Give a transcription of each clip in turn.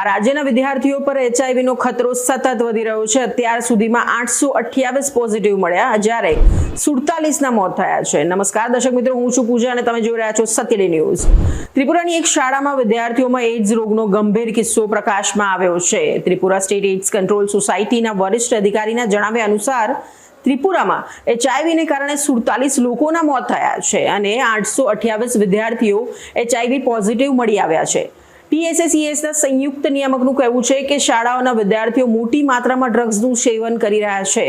આ રાજ્યના વિદ્યાર્થીઓ પર એચઆઈવીનો ખતરો સતત વધી રહ્યો છે. અત્યાર સુધીમાં આઠસો અઠ્યાવીસ પોઝિટિવ મળ્યા જ્યારે સુડતાલીસના મોત થયા છે. નમસ્કાર, દર્શક મિત્રો, હું છું પૂજા અને તમે જોઈ રહ્યા છો સત્યડી ન્યૂઝ. ત્રિપુરાની એક શાળામાં વિદ્યાર્થીઓમાં એઇડ્સ રોગનો ગંભીર કિસ્સો પ્રકાશમાં આવ્યો છે. ત્રિપુરા સ્ટેટ એઇડ્સ કંટ્રોલ સોસાયટીના વરિષ્ઠ અધિકારીના જણાવ્યા અનુસાર, ત્રિપુરામાં એચઆઈવીને કારણે સુડતાલીસ લોકોના મોત થયા છે અને આઠસો અઠ્યાવીસ વિદ્યાર્થીઓ એચઆઈવી પોઝિટિવ મળી આવ્યા છે. ટીએસએસીએસના સંયુક્ત નિયામકનું કહેવું છે કે શાળાઓના વિદ્યાર્થીઓ મોટી માત્રામાં ડ્રગ્સનું સેવન કરી રહ્યા છે.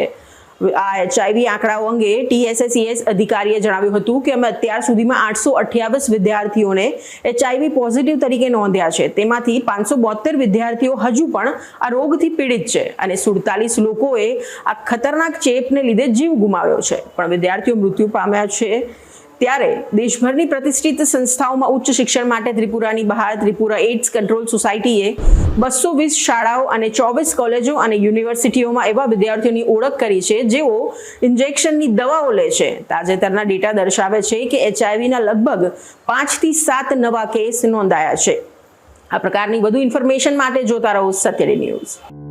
આ એચઆઈવી આંકડાઓ અંગે ટીએસએસીએસ અધિકારીએ જણાવ્યું હતું કે અમે અત્યાર સુધીમાં આઠસો અઠ્યાવીસ વિદ્યાર્થીઓને એચઆઈવી પોઝિટિવ તરીકે નોંધ્યા છે. તેમાંથી પાંચસો બોતેર વિદ્યાર્થીઓ હજુ પણ આ રોગથી પીડિત છે અને સુડતાલીસ લોકોએ આ ખતરનાક ચેપને લીધે જીવ ગુમાવ્યો છે. પણ વિદ્યાર્થીઓ મૃત્યુ પામ્યા છે. ત્યારે દેશભરની પ્રતિષ્ઠિત સંસ્થાઓમાં ઉચ્ચ શિક્ષણ માટે ત્રિપુરાની બહાર ત્રિપુરા એઇડ્સ કંટ્રોલ સોસાયટીએ બસો વીસ શાળાઓ અને ચોવીસ કોલેજો અને યુનિવર્સિટીઓમાં એવા વિદ્યાર્થીઓની ઓળખ કરી છે. જેઓ ઇન્જેક્શનની દવાઓ લે છે. તાજેતરના ડેટા દર્શાવે છે કે એચઆઈવીના લગભગ પાંચથી સાત નવા કેસ નોંધાયા છે. આ પ્રકારની વધુ ઇન્ફોર્મેશન માટે જોતા રહો સત્યડી ન્યૂઝ.